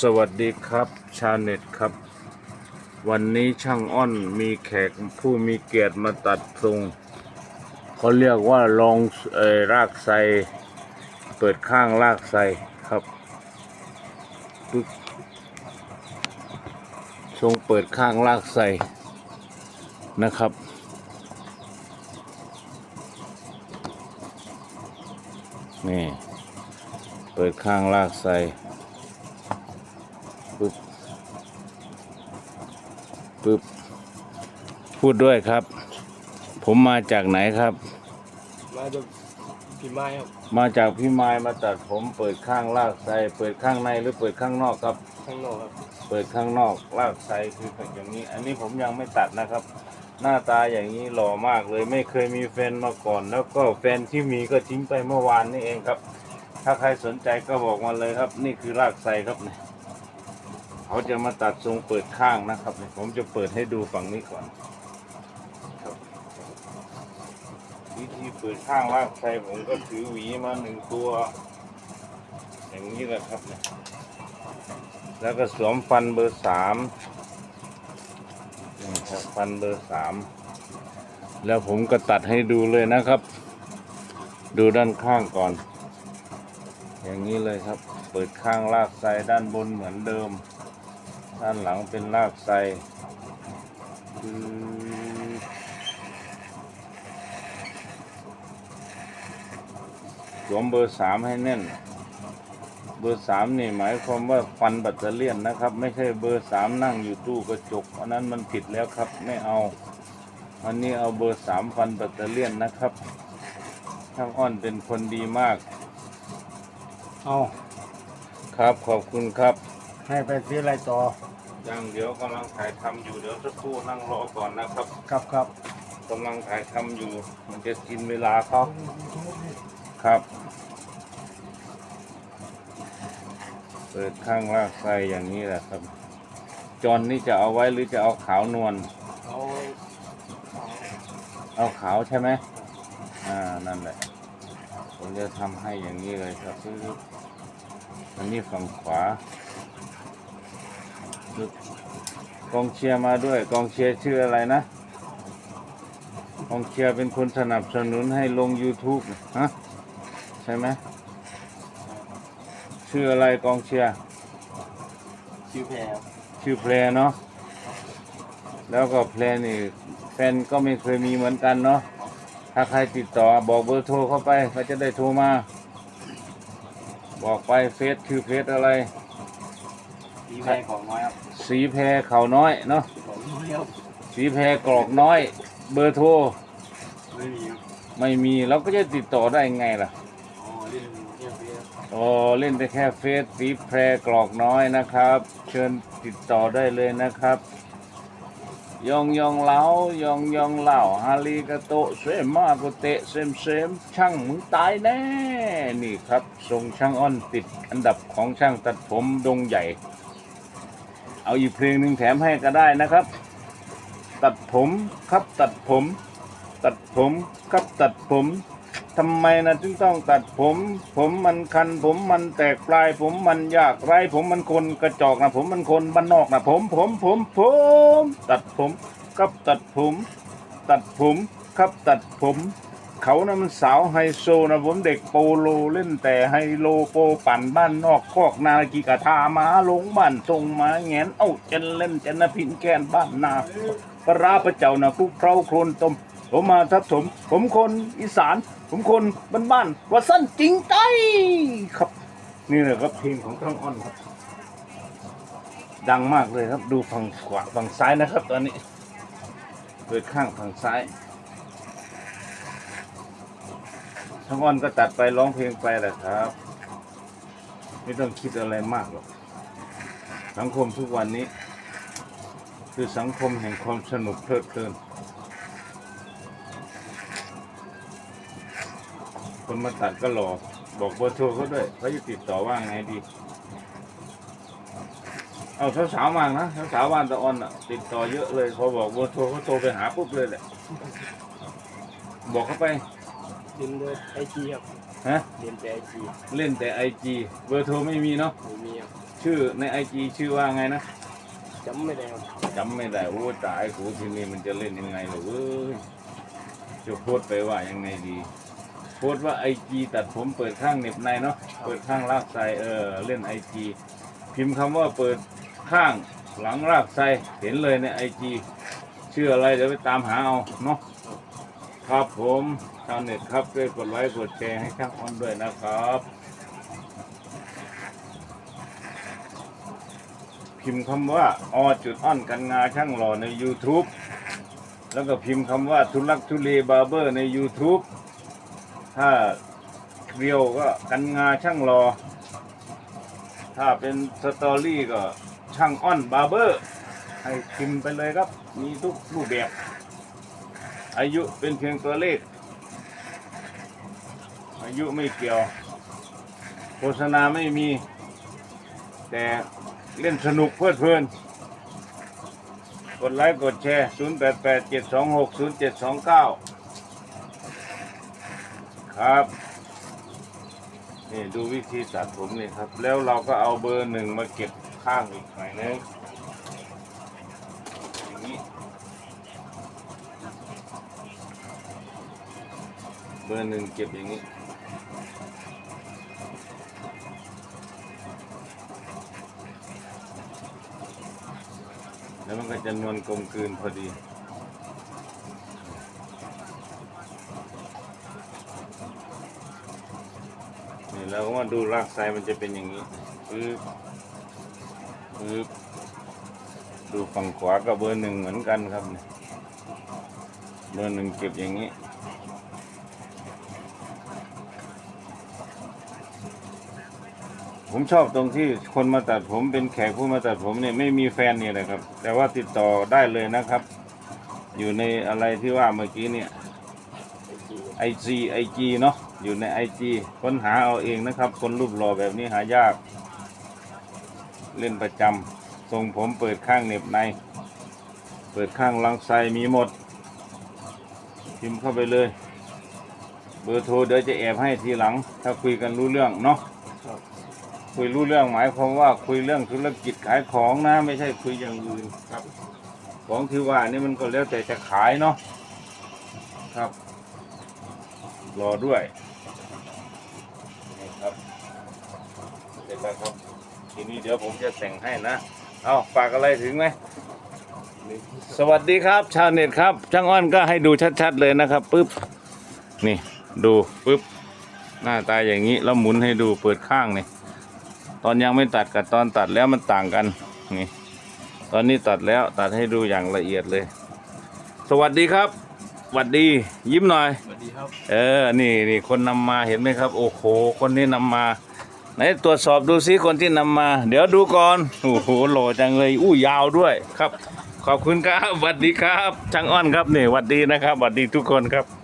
สวัสดีครับ ชาวเน็ตครับ วันนี้ช่างอ้อนมีแขกผู้มีเกียรติมาตัดทรงเขาเรียกว่าลองเอรากไซเปิดข้างรากไซครับปึ๊บทรงเปิดข้างรากไซนะครับ นี่ เปิดข้างลากไซปึ๊บ ปึ๊บพูดด้วยครับ ผมมาจากไหนครับ มาจากพี่ไม้ครับ มาจากพี่ไม้มาตัดผมเปิดข้างลากไซเปิดข้างในหรือเปิดข้างนอกครับ ข้างนอกครับ เปิดข้างนอกลากไซคืออย่างนี้ อันนี้ผมยังไม่ตัดนะครับ หน้าตาอย่างนี้หล่อมากเลยไม่เคยมีแฟนมาก่อน แล้วก็แฟนที่มีก็ทิ้งไปเมื่อวานนี่เองครับ ถ้าใครสนใจก็บอกมาเลยครับ นี่คือรากไซครับเนี่ย เขาจะมาตัดทรงเปิดข้างนะครับเนี่ยผมจะเปิดให้ดูฝั่งนี้ก่อนครับวิธีเปิดข้างรากไซผมก็ถือหวีมาหนึ่งตัว อย่างนี้แหละครับเนี่ยแล้วก็สวมฟันเบอร์สามนี่ครับฟันเบอร์สามแล้วผมก็ตัดให้ดูเลยนะครับ ดูด้านข้างก่อน อย่างนี้เลยครับ เปิดข้างลากไซด้านบนเหมือนเดิม ด้านหลังเป็นลากไซคือสวมเบอร์สามให้แน่น เบอร์สามนี่หมายความว่าฟันแบัตเตอเลียนนะครับ ไม่ใช่เบอร์สามนั่งอยู่ตู้กระจก อันนั้นมันผิดแล้วครับไม่เอา อันนี้เอาเบอร์สามฟันแบัตเตอเลียนนะครับช่างอ้อนเป็นคนดีมาก เอาครับขอบคุณครับ ให้ไปซื้ออะไรต่อ ยังเดี๋ยวกำลังถ่ายทำอยู่เดี๋ยวสักครู่นั่งรอก่อนนะครับครับครับกำลังถ่ายทำอยู่ มันจะกินเวลาเขาครับ เปิดข้างลากไส้อย่างนี้แหละครับ จอนนี่จะเอาไว้หรือจะเอาขาวนวล เอาเอาขาวใช่ไหม อ่า นั่นแหละ ผมจะทำให้อย่างนี้เลยครับปึ๊บอันนี้ฝั่งขวา ปึ๊บกองเชียร์มาด้วย กองเชียร์ชื่ออะไรนะกองเชียร์เป็นคนสนับสนุนให้ลง YouTube ฮะใช่ไหมชื่ออะไรกองเชียร์คิวแพรครับชื่อเพลงเนาะแล้วก็เพลงนี่แฟนก็ไม่เคยมีเหมือนกันเนาะถ้าใครติดต่อบอกเบอร์โทรเข้าไปเขาจะได้โทรมา บอกไปเฟซคือเฟซอะไร พี่แพรของน้อยครับสีแพรเขาน้อยเนาะของน้อยครับสีแพรกรอกน้อย เบอร์โทรไม่มีครับไม่มีเราก็จะติดต่อได้ไงล่ะอ๋อเล่นแค่เฟซครับโอ้เล่นได้แค่เฟซสีแพรกรอกน้อยนะครับ เชิญติดต่อได้เลยนะครับ ยองยองเหลายองยองเหล่าฮาริกาโตเซมาโกเตะเซมเซมช่างมึงตายแน่ นี่ครับทรงช่างอ้อนติดอันดับของช่างตัดผมดงใหญ่ เอาอีกเพลงหนึ่งแถมให้ก็ได้นะครับ ตัดผมครับตัดผม ตัดผมครับตัดผมทำไมนะจึงต้องตัดผม ผมมันคัน ผมมันแตกปลาย ผมมันยากไร ผมมันคนกระจอกนะผมมันคนบ้านนอกนะผม ผม ผม ผม ตัดผม ครับตัดผม ตัดผม ครับตัดผม เขานะมันสาวไฮโซนะผมเด็กโปโลเล่นแต่ไฮโลโปปั่นบ้านนอกคอกนากีกะทามาลงบ้านทรงมาแงนเอ้าเจนเล่นเจนนะพินแกนบ้านนาปลาร้าพระเจ้านะคุกเคล้าโครนต้มผมมาทับถม ผมคนอีสาน ผมคนบ้านบ้านว่าสั้นจริงใจครับ นี่แหละครับเพลงของต้องอ้อนครับ ดังมากเลยครับดูฝั่งขวาฝั่งซ้ายนะครับ ตอนนี้เปิดข้างฝั่งซ้าย ทั้งอ้อนก็ตัดไปร้องเพลงไปแหละครับ ไม่ต้องคิดอะไรมากหรอก สังคมทุกวันนี้ คือสังคมแห่งความสนุกเพลิดเพลิน คนมาตัดก็หลอกบอกเบอร์โทรเขาด้วยเขาจะติดต่อว่าไงดี เอาสาวๆมานะสาวๆบ้านตะออนอะ ติดต่อเยอะเลยพอบอกเบอร์โทรเขาโทรไปหาปุ๊บเลยแหละบอกเขาไป เล่นด้วยไอจีครับฮะเล่นแต่ไอจีเล่นแต่ไอจีเบอร์โทรไม่มีเนาะไม่มีครับชื่อในไอจีชื่อว่าไงนะจำไม่ได้ครับจำไม่ได้โอ้ตายกูทีนี้มันจะเล่นยังไงหรอเว้ยจะโพสต์ไปว่ายังไงดี โพสต์ว่าไอจีตัดผมเปิดข้างเหน็บในเนาะเปิดข้างลากไซเออเล่นไอจีพิมพ์คำว่าเปิดข้างหลังลากไซเห็นเลยในไอจีชื่ออะไรเดี๋ยวไปตามหาเอาเนาะ ครับผมชาวเน็ตครับช่วยกดไลค์กดแชร์ให้ช่างออนด้วยนะครับ พิมพ์คำว่าอจุดอ้อนกันงาช่างหล่อใน YouTube แล้วก็พิมพ์คำว่าทุลักทุเลบาร์เบอร์ใน YouTube ถ้าเรียวก็กันงาช่างหล่อถ้าเป็นสตอรี่ก็ช่างอ้อนบาร์เบอร์ ให้พิมพ์ไปเลยครับ มีทุกรูปแบบ อายุเป็นเพียงตัวเลข อายุไม่เกี่ยว โฆษณาไม่มี แต่เล่นสนุกเพลิดเพลิน กดไลค์กดแชร์ 0 8 8 7 2 6 0 7 2 9 ครับนี่ดูวิธีตัดผมนี่ครับ แล้วเราก็เอาเบอร์หนึ่งมาเก็บข้างอีกหน่อยนึงอย่าง บอร์หนึ่งเก็บอย่างนี้แล้วมันก็จะนวลกลมกลืนพอดี นี่เราก็มาดูรากไซมันจะเป็นอย่างนี้ปึ๊บปึ๊บดูฝั่งขวากับเบอร์หนึ่งเหมือนกันครับเนี่ยเบอร์หนึ่งเก็บอย่างนี้ ผมชอบตรงที่คนมาตัดผมเป็นแขกผู้มาตัดผมเนี่ยไม่มีแฟนเนี่ยนะครับ แต่ว่าติดต่อได้เลยนะครับ อยู่ในอะไรที่ว่าเมื่อกี้เนี่ยไอจีไอจีเนาะอยู่ในไอจีค้นหาเอาเองนะครับ คนรูปหล่อแบบนี้หายาก เล่นประจำทรงผมเปิดข้างเหน็บใน เปิดข้างลังไซมีหมด พิมพ์เข้าไปเลย เบอร์โทรเดี๋ยวจะแอบให้ทีหลัง ถ้าคุยกันรู้เรื่องเนาะ ครับคุยรู้เรื่องหมายความว่าคุยเรื่องธุรกิจขายของนะ ไม่ใช่คุยอย่างอื่นครับ ของที่ว่านี่มันก็แล้วแต่จะขายเนาะครับรอด้วยนี่ครับเสร็จแล้วครับทีนี้เดี๋ยวผมจะแต่งให้นะเอาฝากอะไรถึงไหมสวัสดีครับ ชาวเน็ตครับช่างอ้อนก็ให้ดูชัด ๆ เลยนะครับปึ๊บนี่ดูปึ๊บหน้าตาอย่างนี้แล้วหมุนให้ดูเปิดข้างนี่ ตอนยังไม่ตัดกับตอนตัดแล้วมันต่างกันนี่ตอนนี้ตัดแล้วตัดให้ดูอย่างละเอียดเลย สวัสดีครับสวัสดี ยิ้มหน่อยสวัสดีครับเออนี่นี่คนนำมาเห็นไหมครับ โอ้โหคนนี้นำมาไหนตรวจสอบดูซิคนที่นำมา เดี๋ยวดูก่อนโอ้โหหล่อจังเลยอู้ยาวด้วยครับ ขอบคุณครับสวัสดีครับช่างอ้อนครับนี่สวัสดีนะครับสวัสดีทุกคนครับ